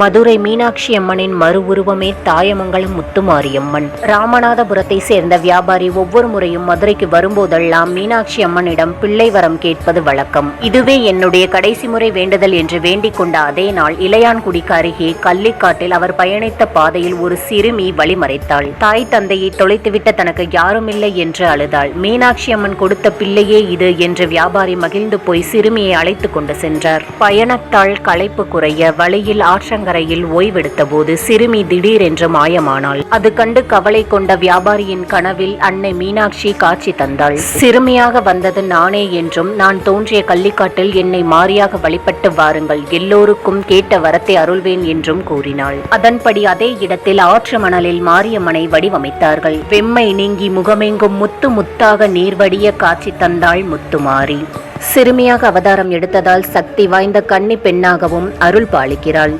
மதுரை மீனாட்சி அம்மனின் மறு உருவமே தாயமங்கலம் முத்துமாரியம்மன் ராமநாதபுரத்தை சேர்ந்த வியாபாரி ஒவ்வொரு முறையும் மதுரைக்கு வரும்போதெல்லாம் மீனாட்சி அம்மனிடம் பிள்ளை வரம் கேட்பது வழக்கம். இதுவே என்னுடைய கடைசி முறை வேண்டுதல் என்று வேண்டிக் கொண்ட அதே நாள் இளையான்குடிக்கு அருகே கள்ளிக்காட்டில் அவர் பயணித்த பாதையில் ஒரு சிறுமி வழிமறைத்தாள். தாய் தந்தையை தொலைத்துவிட்ட தனக்கு யாருமில்லை என்று அழுதாள். மீனாட்சி அம்மன் கொடுத்த பிள்ளையே இது என்று வியாபாரி மகிழ்ந்து போய் சிறுமியை அழைத்து கொண்டு சென்றார். பயணத்தால் களைப்பு குறைய வழியில் ஆற்றங்கரையில் ஓய்வெடுத்த போது சிறுமி திடீரென்று மாயமானாள். அது கண்டு கவலை கொண்ட வியாபாரியின் கனவில் அன்னை மீனாட்சி காட்சி தந்தாள். சிறுமியாக வந்தது நானே என்றும் நான் தோன்றிய கள்ளிக்காட்டில் என்னை மாறியாக வழிபட்டு வாருங்கள் எல்லோருக்கும் கேட்ட வரத்தை அருள்வேன் என்றும் கூறினாள். அதன்படி அதே இடத்தில் ஆற்று மணலில் மாரியம்மனை வடிவமைத்தார்கள். வெம்மை நீங்கி முகமெங்கும் முத்து முத்தாக நீர்வடிய காட்சி தந்தாள் முத்துமாரி. சிறுமியாக அவதாரம் எடுத்ததால் சக்தி வாய்ந்த கன்னி பெண்ணாகவும் அருள் பாலிக்கிறாள்.